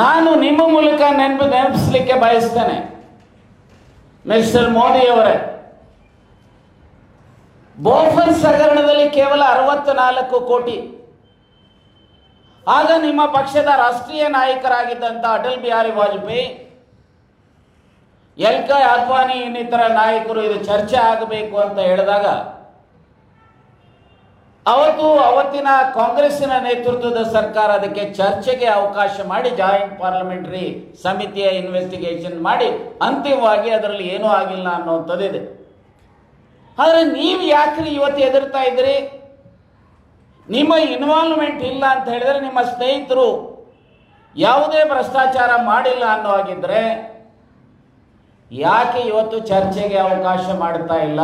ನಾನು ನಿಮ್ಮ ಮೂಲಕ ನೆನಪು ನೆನಪಿಸಲಿಕ್ಕೆ ಬಯಸ್ತೇನೆ. ಮಿಸ್ಟರ್ ಮೋದಿಯವರೇ ಬೋಫರ್ಸ್ ಹಗರಣದಲ್ಲಿ ಕೇವಲ ಅರವತ್ನಾಲ್ಕು ಕೋಟಿ. ಆಗ ನಿಮ್ಮ ಪಕ್ಷದ ರಾಷ್ಟ್ರೀಯ ನಾಯಕರಾಗಿದ್ದಂಥ ಅಟಲ್ ಬಿಹಾರಿ ವಾಜಪೇಯಿ, ಎಲ್ ಕೆ ಅದ್ವಾನಿ ಇನ್ನಿತರ ನಾಯಕರು ಇದು ಚರ್ಚೆ ಆಗಬೇಕು ಅಂತ ಹೇಳಿದಾಗ ಅವತ್ತು ಅವತ್ತಿನ ಕಾಂಗ್ರೆಸ್ಸಿನ ನೇತೃತ್ವದ ಸರ್ಕಾರ ಅದಕ್ಕೆ ಚರ್ಚೆಗೆ ಅವಕಾಶ ಮಾಡಿ ಜಾಯಿಂಟ್ ಪಾರ್ಲಿಮೆಂಟರಿ ಸಮಿತಿಯ ಇನ್ವೆಸ್ಟಿಗೇಷನ್ ಮಾಡಿ, ಅಂತಿಮವಾಗಿ ಅದರಲ್ಲಿ ಏನೂ ಆಗಿಲ್ಲ ಅನ್ನುವಂಥದ್ದಿದೆ. ಆದರೆ ನೀವು ಯಾಕ್ರಿ ಇವತ್ತು ಎದುರ್ತಾ ಇದ್ರಿ? ನಿಮ್ಮ ಇನ್ವಾಲ್ವ್ಮೆಂಟ್ ಇಲ್ಲ ಅಂತ ಹೇಳಿದ್ರೆ ನಿಮ್ಮ ಸ್ನೇಹಿತರು ಯಾವುದೇ ಭ್ರಷ್ಟಾಚಾರ ಮಾಡಿಲ್ಲ ಅನ್ನೋ ಹಾಗಿದ್ರೆ ಯಾಕೆ ಇವತ್ತು ಚರ್ಚೆಗೆ ಅವಕಾಶ ಮಾಡ್ತಾ ಇಲ್ಲ?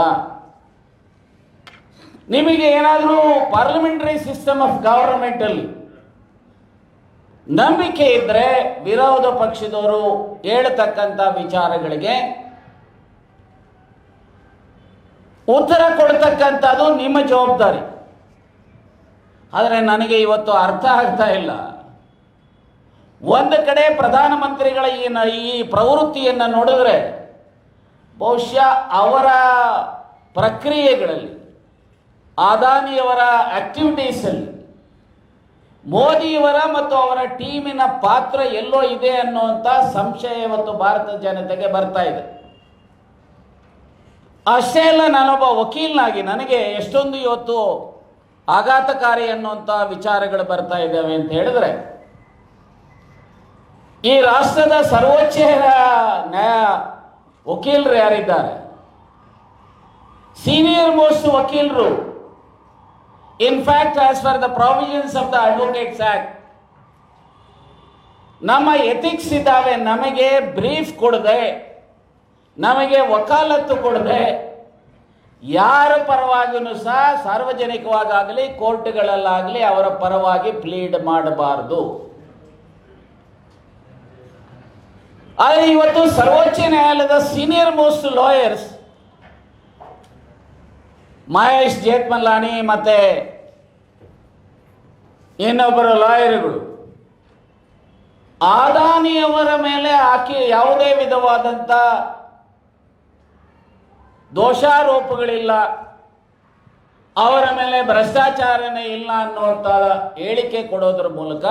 ನಿಮಗೆ ಏನಾದರೂ ಪಾರ್ಲಿಮೆಂಟರಿ ಸಿಸ್ಟಮ್ ಆಫ್ ಗವರ್ಮೆಂಟ್ ಅಲ್ಲಿ ನಂಬಿಕೆ ಇದ್ರೆ ವಿರೋಧ ಪಕ್ಷದವರು ಹೇಳ್ತಕ್ಕಂಥ ವಿಚಾರಗಳಿಗೆ ಉತ್ತರ ಕೊಡ್ತಕ್ಕಂಥದ್ದು ನಿಮ್ಮ ಜವಾಬ್ದಾರಿ. ಆದರೆ ನನಗೆ ಇವತ್ತು ಅರ್ಥ ಆಗ್ತಾ ಇಲ್ಲ. ಒಂದು ಕಡೆ ಪ್ರಧಾನಮಂತ್ರಿಗಳ ಈ ಈ ಪ್ರವೃತ್ತಿಯನ್ನು ನೋಡಿದ್ರೆ ಬಹುಶಃ ಅವರ ಪ್ರಕ್ರಿಯೆಗಳಲ್ಲಿ ಅದಾನಿಯವರ ಆಕ್ಟಿವಿಟೀಸಲ್ಲಿ ಮೋದಿಯವರ ಮತ್ತು ಅವರ ಟೀಮಿನ ಪಾತ್ರ ಎಲ್ಲೋ ಇದೆ ಅನ್ನುವಂಥ ಸಂಶಯ ಇವತ್ತು ಭಾರತದ ಜನತೆಗೆ ಬರ್ತಾ ಇದೆ. ಅಷ್ಟೇ ಅಲ್ಲ, ನಾನೊಬ್ಬ ವಕೀಲನಾಗಿ ನನಗೆ ಎಷ್ಟೊಂದು ಇವತ್ತು ಆಘಾತಕಾರಿ ಅನ್ನುವಂಥ ವಿಚಾರಗಳು ಬರ್ತಾ ಇದ್ದಾವೆ ಅಂತ ಹೇಳಿದ್ರೆ, ಈ ರಾಷ್ಟ್ರದ ಸರ್ವೋಚ್ಚ ನ್ಯಾಯ ವಕೀಲರು ಯಾರಿದ್ದಾರೆ? ಸೀನಿಯರ್ ಮೋಸ್ಟ್ ವಕೀಲರು in fact as for the provisions of the Advocates act ನಮ್ಮ ಎಥಿಕ್ಸ್ ಇದ್ದಾವೆ, ನಮಗೆ ಬ್ರೀಫ್ ಕೊಡದೆ, ನಮಗೆ ವಕಾಲತ್ತು ಕೊಡದೆ, ಯಾರ ಪರವಾಗಿಯೂ ಸಹ ಸಾರ್ವಜನಿಕವಾಗಲಿ ಕೋರ್ಟ್ಗಳಲ್ಲಾಗಲಿ ಅವರ ಪರವಾಗಿ ಪ್ಲೀಡ್ ಮಾಡಬಾರದು. ಆದರೆ ಇವತ್ತು ಸರ್ವೋಚ್ಚ ನ್ಯಾಯಾಲಯದ senior most lawyers Mahesh Jethmalani ಮತ್ತೆ ಇನ್ನೊಬ್ಬರು ಲಾಯರ್ಗಳು. ಆದಾನಿಯವರ ಮೇಲೆ ಆಕೆ ಯಾವುದೇ ವಿಧವಾದಂಥ ದೋಷಾರೋಪಗಳಿಲ್ಲ. ಅವರ ಮೇಲೆ ಭ್ರಷ್ಟಾಚಾರನೇ ಇಲ್ಲ ಅನ್ನುವಂಥ ಹೇಳಿಕೆ ಕೊಡೋದ್ರ ಮೂಲಕ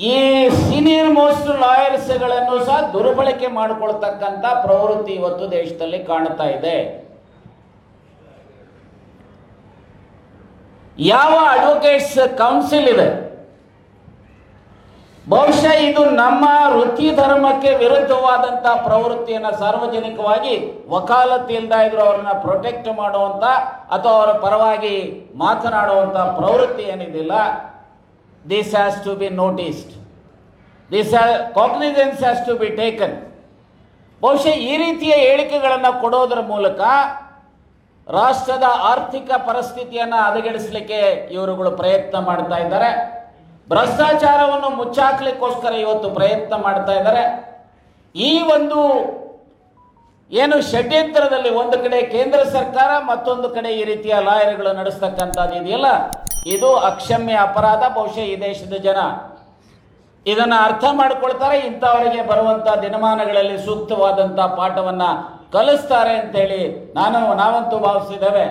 ಈ ಸೀನಿಯರ್ ಮೋಸ್ಟ್ ಲಾಯರ್ಸ್ಗಳನ್ನು ಸಹ ದುರ್ಬಳಕೆ ಮಾಡಿಕೊಳ್ತಕ್ಕಂಥ ಪ್ರವೃತ್ತಿ ಇವತ್ತು ದೇಶದಲ್ಲಿ ಕಾಣ್ತಾ ಇದೆ. ಯಾವ ಅಡ್ವೊಕೇಟ್ಸ್ ಕೌನ್ಸಿಲ್ ಇದೆ? ಬಹುಶಃ ಇದು ನಮ್ಮ ವೃತ್ತಿ ಧರ್ಮಕ್ಕೆ ವಿರುದ್ಧವಾದಂಥ ಪ್ರವೃತ್ತಿಯನ್ನು ಸಾರ್ವಜನಿಕವಾಗಿ ವಕಾಲತ್ತು ಇಲ್ದ ಇದ್ರು ಅವ್ರನ್ನ ಪ್ರೊಟೆಕ್ಟ್ ಮಾಡುವಂಥ ಅಥವಾ ಅವರ ಪರವಾಗಿ ಮಾತನಾಡುವಂಥ ಪ್ರವೃತ್ತಿ ಏನಿದಿಲ್ಲ this has to be noticed this cognizance has to be taken ಬಹುಶಃ ಈ ರೀತಿಯ ಹೇಳಿಕೆಗಳನ್ನು ಕೊಡೋದ್ರ ಮೂಲಕ ರಾಷ್ಟ್ರದ ಆರ್ಥಿಕ ಪರಿಸ್ಥಿತಿಯನ್ನು ಹದಗೆಡಿಸಲಿಕ್ಕೆ ಇವರುಗಳು ಪ್ರಯತ್ನ ಮಾಡ್ತಾ ಇದ್ದಾರೆ. ಭ್ರಷ್ಟಾಚಾರವನ್ನು ಮುಚ್ಚಾಕ್ಲಿಕ್ಕೋಸ್ಕರ ಇವತ್ತು ಪ್ರಯತ್ನ ಮಾಡ್ತಾ ಇದ್ದಾರೆ. ಈ ಒಂದು ಏನು ಷಡ್ಯಂತ್ರದಲ್ಲಿ ಒಂದು ಕಡೆ ಕೇಂದ್ರ ಸರ್ಕಾರ, ಮತ್ತೊಂದು ಕಡೆ ಈ ರೀತಿಯ ಲಾಯರ್ಗಳು ನಡೆಸ್ತಕ್ಕಂಥದ್ದು ಇದೆಯಲ್ಲ? ಇದು ಅಕ್ಷಮ್ಯ ಅಪರಾಧ, ಬಹುಶಃ ಈ ದೇಶದ ಜನ ಇದನ್ನು ಅರ್ಥ ಮಾಡಿಕೊಳ್ತಾರೆ. ಇಂಥವರಿಗೆ ಬರುವಂಥ ದಿನಮಾನಗಳಲ್ಲಿ ಸೂಕ್ತವಾದಂಥ ಪಾಠವನ್ನು ಕಲಿಸ್ತಾರೆ ಅಂತೇಳಿ ನಾನು ನಾವಂತೂ ಭಾವಿಸಿದ್ದೇವೆ.